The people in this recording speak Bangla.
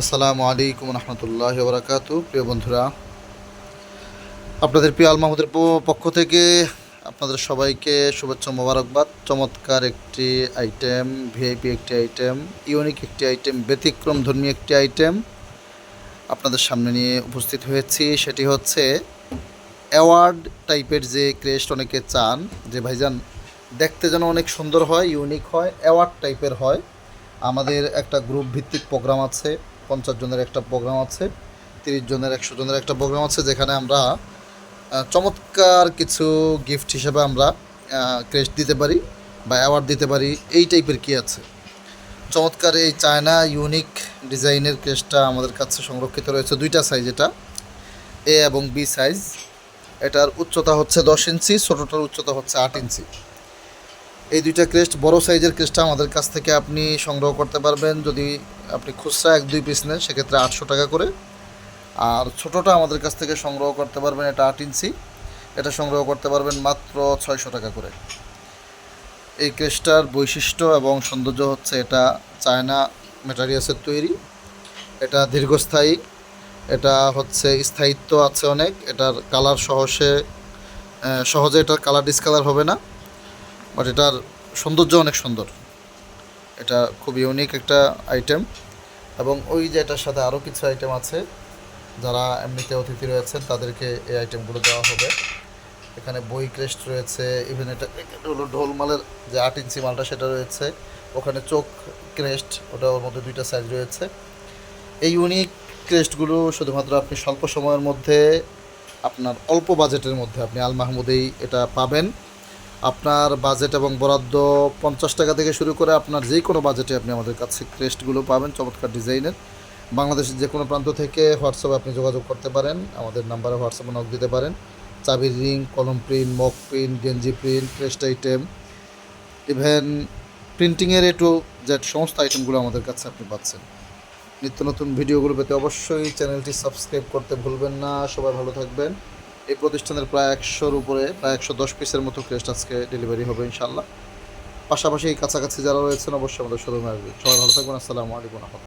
আসসালামু আলাইকুম রহমতুল্লাহ বরাকাত প্রিয় বন্ধুরা, আপনাদের প্রিয় আল মাহমুদের পক্ষ থেকে আপনাদের সবাইকে শুভেচ্ছা মোবারকবাদ। চমৎকার একটি আইটেম ভিআইপি একটি আইটেম ইউনিক একটি আইটেম ব্যতিক্রম ধর্মী একটি আইটেম আপনাদের সামনে নিয়ে উপস্থিত হয়েছি। সেটি হচ্ছে অ্যাওয়ার্ড টাইপের যে ক্রেস্ট অনেকে চান, যে ভাইজান দেখতে যেন অনেক সুন্দর হয় ইউনিক হয় অ্যাওয়ার্ড টাইপের হয়। আমাদের একটা গ্রুপ ভিত্তিক প্রোগ্রাম আছে। পঞ্চাশ জনের একটা প্রোগ্রাম আছে, তিরিশ জনের, একশো জনের একটা প্রোগ্রাম আছে, যেখানে আমরা চমৎকার কিছু গিফট হিসেবে আমরা ক্রেস্ট দিতে পারি বা অ্যাওয়ার্ড দিতে পারি, এই টাইপের কি আছে? চমৎকার এই চায়না ইউনিক ডিজাইনের ক্রেস্টটা আমাদের কাছে সংরক্ষিত রয়েছে দুইটা সাইজ এটা এ এবং বি সাইজ এটার উচ্চতা হচ্ছে দশ ইঞ্চি, ছোটোটার উচ্চতা হচ্ছে আট ইঞ্চি। এই দুইটা ক্রেস্ট বড় সাইজের ক্রেস্টটা আমাদের কাছ থেকে আপনি সংগ্রহ করতে পারবেন। যদি আপনি খুচরা এক, দুই পিস নেন, সেক্ষেত্রে আটশো টাকা করে। আর ছোটোটা আমাদের কাছ থেকে সংগ্রহ করতে পারবেন, এটা আট ইঞ্চি। এটা সংগ্রহ করতে পারবেন মাত্র ছয়শো টাকা করে। এই ক্রেস্টটার বৈশিষ্ট্য এবং সৌন্দর্য হচ্ছে এটা চায়না ম্যাটারিয়ালসের তৈরি। এটা দীর্ঘস্থায়ী। এটা হচ্ছে স্থায়িত্ব আছে অনেক। এটার কালার সহসে সহজে এটার কালার ডিসকালার হবে না। বাট এটার সৌন্দর্য অনেক সুন্দর। এটা খুব ইউনিক একটা আইটেম এবং ওই যে এটার সাথে আরও কিছু আইটেম আছে, যারা এমনিতে অতিথি রয়েছেন, তাদেরকে এই আইটেমগুলো দেওয়া হবে। এখানে বই ক্রেস্ট রয়েছে ইভেন এটা হলো ঢোলমালের যে আট ইঞ্চি মালটা সেটা রয়েছে, ওখানে চোখ ক্রেস্ট ওটা ওর মধ্যে দুইটা সাইজ রয়েছে। এই ইউনিক ক্রেস্টগুলো শুধুমাত্র আপনি স্বল্প সময়ের মধ্যে, আপনার অল্প বাজেটের মধ্যে আপনি আল মাহমুদেই এটা পাবেন। আপনার বাজেট এবং বরাদ্দ পঞ্চাশ টাকা থেকে শুরু করে আপনার যে কোনো বাজেটে আপনি আমাদের কাছে ক্রেস্টগুলো পাবেন, চমৎকার ডিজাইনের বাংলাদেশের যে কোনো প্রান্ত থেকে হোয়াটসঅ্যাপে আপনি যোগাযোগ করতে পারেন, আমাদের নাম্বারে হোয়াটসঅ্যাপে নক দিতে পারেন। চাবির রিং কলম প্রিন্ট মক প্রিন্ট গেঞ্জি প্রিন্ট ক্রেস্ট আইটেম ইভেন প্রিন্টিংয়ের এ টু সমস্ত আইটেমগুলো আমাদের কাছে আপনি পাচ্ছেন। নিত্য নতুন ভিডিওগুলো পেতে অবশ্যই চ্যানেলটি সাবস্ক্রাইব করতে ভুলবেন না। সবাই ভালো থাকবেন। এই প্রতিষ্ঠানের প্রায় একশোর উপরে, প্রায় একশো দশ পিসের মতো ক্রেস্ট আজকে ডেলিভারি হবে ইনশাল্লাহ পাশাপাশি কাছাকাছি যারা রয়েছেন, অবশ্যই আমাদের শোরুমে আসবে সবাই ভালো থাকবেন, আসসালামু আলাইকুম